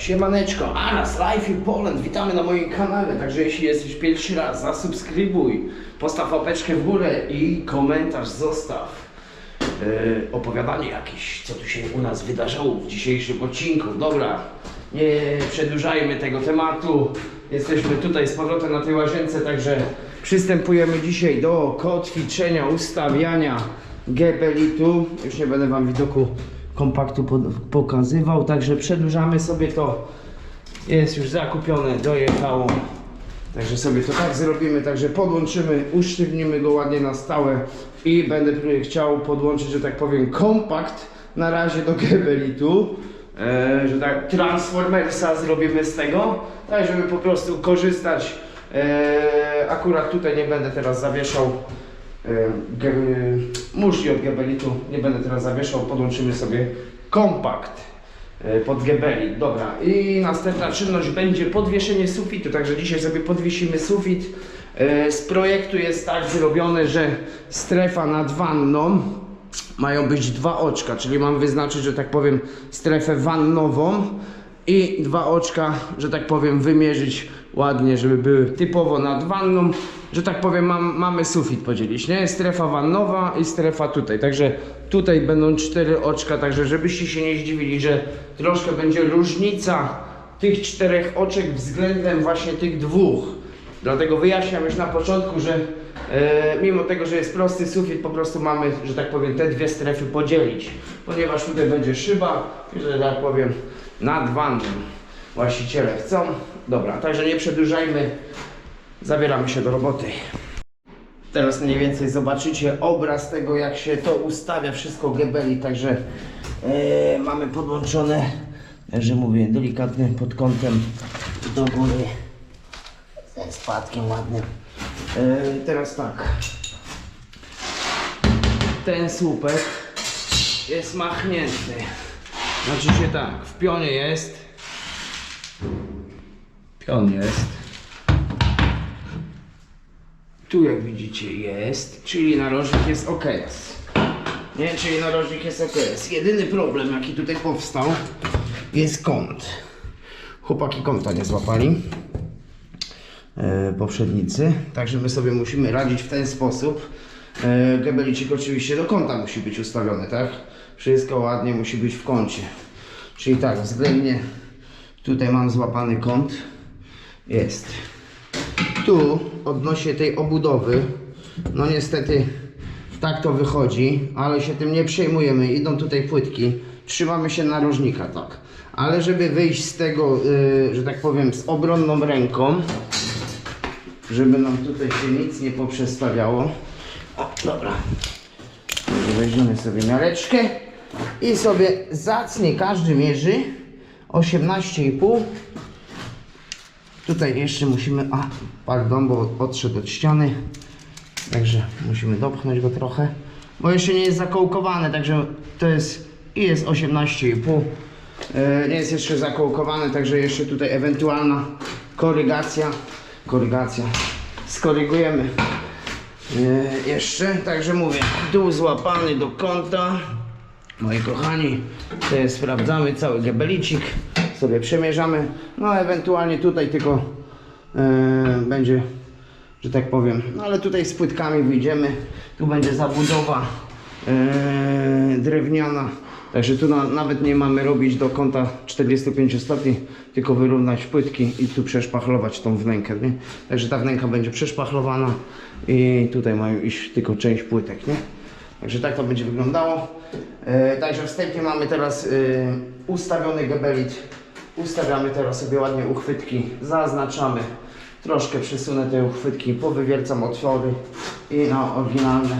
Siemaneczko, Anas, Life in Poland, witamy na moim kanale, także jeśli jesteś pierwszy raz, zasubskrybuj, postaw łapeczkę w górę i komentarz zostaw. Yy, opowiadanie jakieś, co tu się u nas wydarzało w dzisiejszym odcinku. Dobra, nie przedłużajmy tego tematu. Jesteśmy tutaj z powrotem na tej łazience, także przystępujemy dzisiaj do kotwiczenia, ustawiania gebelitu. Już nie będę Wam widoku kompaktu pokazywał, także przedłużamy sobie to. Jest już zakupione, dojechało. Także sobie to tak zrobimy, także podłączymy, usztywnimy go ładnie na stałe i będę chciał podłączyć, że tak powiem, kompakt na razie do gebelitu. E, że tak Transformersa zrobimy z tego, tak żeby po prostu korzystać. E, akurat tutaj nie będę teraz zawieszał muszli od gebelitu, nie będę teraz zawieszał, podłączymy sobie kompakt e, pod gebelit. Dobra, i następna czynność będzie podwieszenie sufitu, także dzisiaj sobie podwiesimy sufit. E, Z projektu jest tak zrobione, że strefa nad wanną mają być dwa oczka, czyli mam wyznaczyć, że tak powiem, strefę wannową i dwa oczka, że tak powiem, wymierzyć ładnie, żeby były typowo nad wanną, że tak powiem, mam, mamy sufit podzielić, nie? Strefa wannowa i strefa tutaj, także tutaj będą cztery oczka, także żebyście się nie zdziwili, że troszkę będzie różnica tych czterech oczek względem właśnie tych dwóch. Dlatego wyjaśniam już na początku, że e, mimo tego, że jest prosty sufit, po prostu mamy, że tak powiem, te dwie strefy podzielić. Ponieważ tutaj będzie szyba, że tak powiem, nad wanną właściciele chcą. Dobra, także nie przedłużajmy, zabieramy się do roboty. Teraz mniej więcej zobaczycie obraz tego, jak się to ustawia, wszystko gebeli, także e, mamy podłączone, że mówię, delikatnie pod kątem do góry ze spadkiem ładnym. E, teraz tak. Ten słupek jest machnięty. Znaczy się tak, w pionie jest. Pion jest. Tu jak widzicie jest, czyli narożnik jest ok. Nie, czyli narożnik jest ok. Jedyny problem jaki tutaj powstał jest kąt. Chłopaki kąta nie złapali e, poprzednicy, także my sobie musimy radzić w ten sposób. E, gebelicik oczywiście do kąta musi być ustawiony, tak? Wszystko ładnie musi być w kącie. Czyli tak, względnie tutaj mam złapany kąt. Jest. Tu odnośnie tej obudowy, no niestety tak to wychodzi, ale się tym nie przejmujemy. Idą tutaj płytki, trzymamy się narożnika, tak. Ale żeby wyjść z tego, y, że tak powiem, z obronną ręką, żeby nam tutaj się nic nie poprzestawiało. O, dobra. Weźmiemy sobie miareczkę i sobie zacnie każdy mierzy 18,5 Tutaj jeszcze musimy, a pardon, bo odszedł od ściany, także musimy dopchnąć go trochę, bo jeszcze nie jest zakołkowane, także to jest i jest 18,5 e, nie jest jeszcze zakołkowane, także jeszcze tutaj ewentualna korygacja, korygacja, skorygujemy. E, jeszcze, także mówię, dół złapany do kąta, Moi kochani, tutaj sprawdzamy cały gebelicik, sobie przemierzamy, no ewentualnie tutaj tylko e, będzie, że tak powiem, no ale tutaj z płytkami wyjdziemy, tu będzie zabudowa e, drewniana, także tu na, nawet nie mamy robić do kąta 45 stopni, tylko wyrównać płytki i tu przeszpachlować tą wnękę, nie? Także ta wnęka będzie przeszpachlowana i tutaj mają iść tylko część płytek, nie? Także tak to będzie wyglądało. E, także wstępnie mamy teraz e, ustawiony gebelit. Ustawiamy teraz sobie ładnie uchwytki, zaznaczamy. Troszkę przesunę te uchwytki, powywiercam otwory i na oryginalne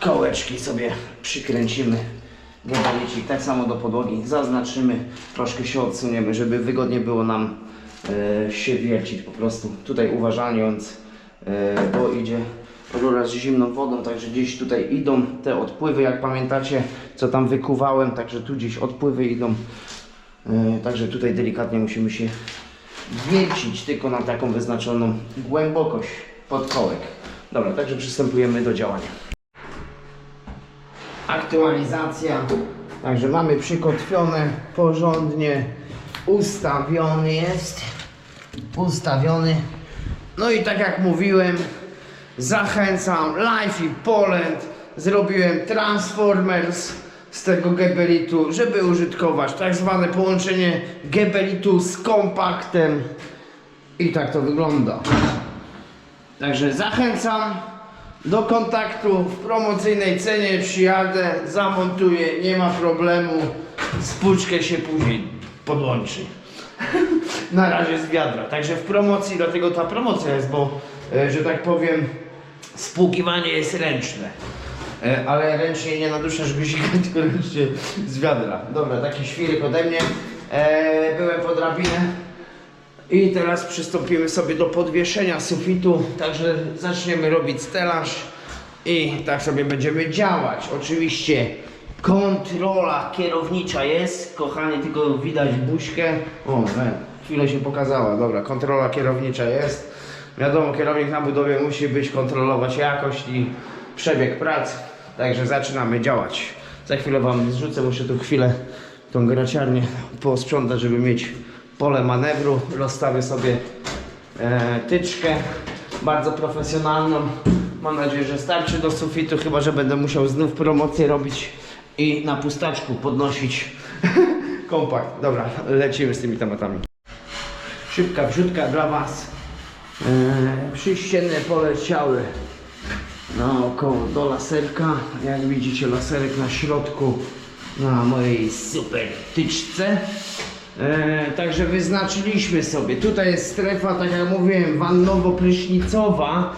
kołeczki sobie przykręcimy gebelicik. Tak samo do podłogi zaznaczymy, troszkę się odsuniemy, żeby wygodnie było nam e, się wiercić po prostu. Tutaj uważając, e, bo idzie rura z zimną wodą, także gdzieś tutaj idą te odpływy, jak pamiętacie, co tam wykuwałem, także tu gdzieś odpływy idą. E, Także tutaj delikatnie musimy się wiercić tylko na taką wyznaczoną głębokość podkołek. Dobra, także przystępujemy do działania. Aktualizacja Także mamy przykotwione porządnie, ustawiony jest, ustawiony. No i tak jak mówiłem, zachęcam Life i Poland. Zrobiłem Transformers z tego gebelitu, żeby użytkować tak zwane połączenie gebelitu z kompaktem. I tak to wygląda. Także zachęcam do kontaktu w promocyjnej cenie. Przyjadę, zamontuję, nie ma problemu. Spłuczkę się później podłączy. Na razie z wiadra. Także w promocji, dlatego ta promocja jest, bo, e, że tak powiem, spłukiwanie jest ręczne. E, Ale ręcznie nie naduszasz guzika, tylko ręcznie z wiadra. Dobra, taki świrek ode mnie. E, byłem po drabinę. I teraz przystąpimy sobie do podwieszenia sufitu, także zaczniemy robić stelaż i tak sobie będziemy działać. Oczywiście kontrola kierownicza jest, kochani, tylko widać buźkę. O, e, chwilę się pokazała, dobra, kontrola kierownicza jest. Wiadomo, kierownik na budowie musi być, kontrolować jakość i przebieg prac, także zaczynamy działać. Za chwilę Wam zrzucę, muszę tu chwilę tą graciarnię posprzątać, żeby mieć pole manewru. Rozstawię sobie e, tyczkę bardzo profesjonalną. Mam nadzieję, że starczy do sufitu, chyba że będę musiał znów promocję robić i na pustaczku podnosić kompakt. Dobra, lecimy z tymi tematami. Szybka wrzutka dla Was. E, przyścienne poleciały naokoło do laserka. Jak widzicie, laserek na środku na mojej super tyczce. E, także wyznaczyliśmy sobie. Tutaj jest strefa, tak jak mówiłem, wannowo-prysznicowa.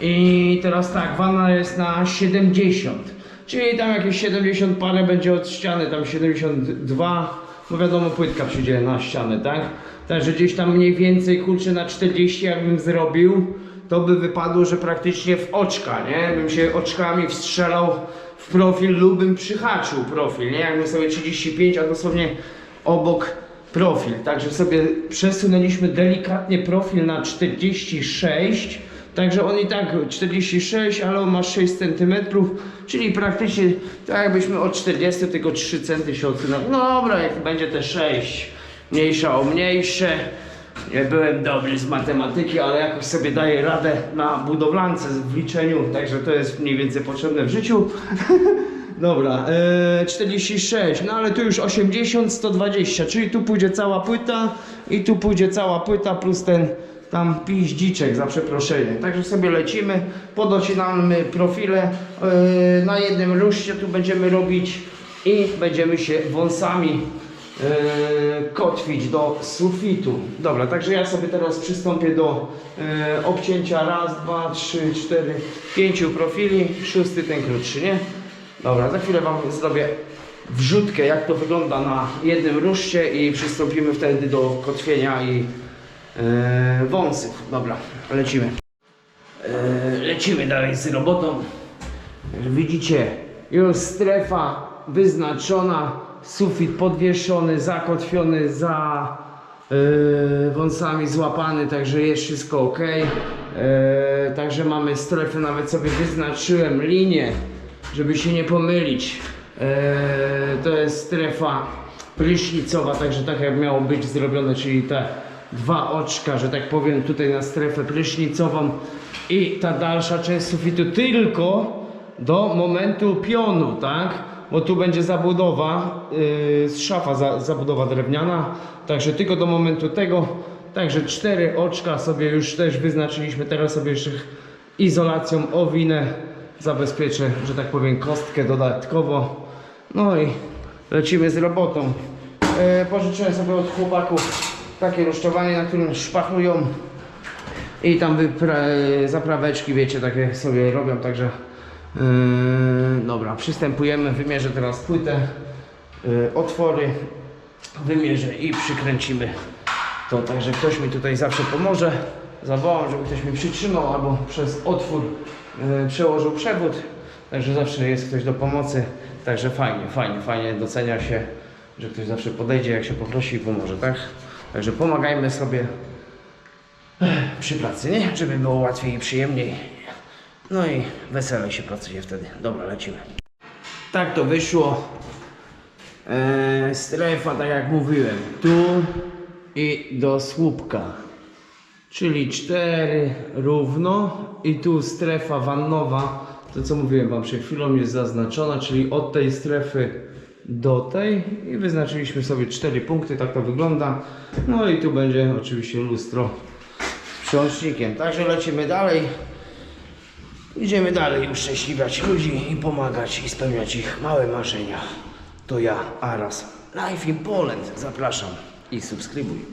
I teraz tak, wanna jest na 70. Czyli tam jakieś 70 parę będzie od ściany, tam 72. No wiadomo, płytka przyjdzie na ścianę, tak? Także gdzieś tam mniej więcej, kurczę, na 40 jakbym zrobił, to by wypadło, że praktycznie w oczka, nie? Bym się oczkami wstrzelał w profil lub bym przyhaczył profil, nie? Jakbym sobie 35, a dosłownie obok profil. Także sobie przesunęliśmy delikatnie profil na 46. Także on i tak 46, ale on ma 6 cm, czyli praktycznie tak jakbyśmy od 40 tylko 3 cm się odsunął. No dobra, jak będzie te 6, mniejsza o mniejsze. Nie byłem dobry z matematyki, ale jakoś sobie daję radę na budowlance w liczeniu, także to jest mniej więcej potrzebne w życiu. Dobra, e, 46, no ale tu już 80, 120, czyli tu pójdzie cała płyta i tu pójdzie cała płyta plus ten tam piździczek za przeproszeniem. Także sobie lecimy, podocinamy profile, e, na jednym ruszcie tu będziemy robić i będziemy się wąsami e, kotwić do sufitu. Dobra, także ja sobie teraz przystąpię do e, obcięcia raz, dwa, trzy, cztery, pięciu profili, szósty ten krótszy, nie? Dobra, za chwilę Wam zrobię wrzutkę, jak to wygląda na jednym ruszcie i przystąpimy wtedy do kotwienia i e, wąsów. Dobra, lecimy. E, lecimy dalej z robotą. Widzicie, już strefa wyznaczona, sufit podwieszony, zakotwiony za e, wąsami złapany, także jest wszystko ok. Także mamy strefę, nawet sobie wyznaczyłem linię, żeby się nie pomylić. To jest strefa prysznicowa, także tak jak miało być zrobione, czyli te dwa oczka, że tak powiem, tutaj na strefę prysznicową i ta dalsza część sufitu tylko do momentu pionu, tak? Bo tu będzie zabudowa, yy, szafa za, zabudowa drewniana, także tylko do momentu tego. Także cztery oczka sobie już też wyznaczyliśmy, teraz sobie jeszcze izolacją owinę zabezpieczę, że tak powiem, kostkę dodatkowo. No i lecimy z robotą. E, pożyczyłem sobie od chłopaków takie rusztowanie, na którym szpachlują i tam zapraweczki, wiecie, takie sobie robią, także yy, dobra, przystępujemy, wymierzę teraz płytę, yy, otwory, wymierzę i przykręcimy to, także ktoś mi tutaj zawsze pomoże, zawołam, żeby ktoś mi przytrzymał albo przez otwór yy, przełożył przewód, także zawsze jest ktoś do pomocy, także fajnie, fajnie, fajnie docenia się, że ktoś zawsze podejdzie, jak się poprosi i pomoże, tak? Także pomagajmy sobie przy pracy, nie? Żeby było łatwiej i przyjemniej. No i weselej się pracuje wtedy. Dobra, lecimy. Tak to wyszło. E, strefa, tak jak mówiłem, tu i do słupka. Czyli 4 równo i tu strefa wannowa, to co mówiłem Wam przed chwilą jest zaznaczona, czyli od tej strefy do tej i wyznaczyliśmy sobie 4 punkty, tak to wygląda. No i tu będzie oczywiście lustro z przełącznikiem. Także lecimy dalej. Idziemy dalej uszczęśliwiać ludzi i pomagać i spełniać ich małe marzenia. To ja, Aras. Life in Poland. Zapraszam i subskrybuj.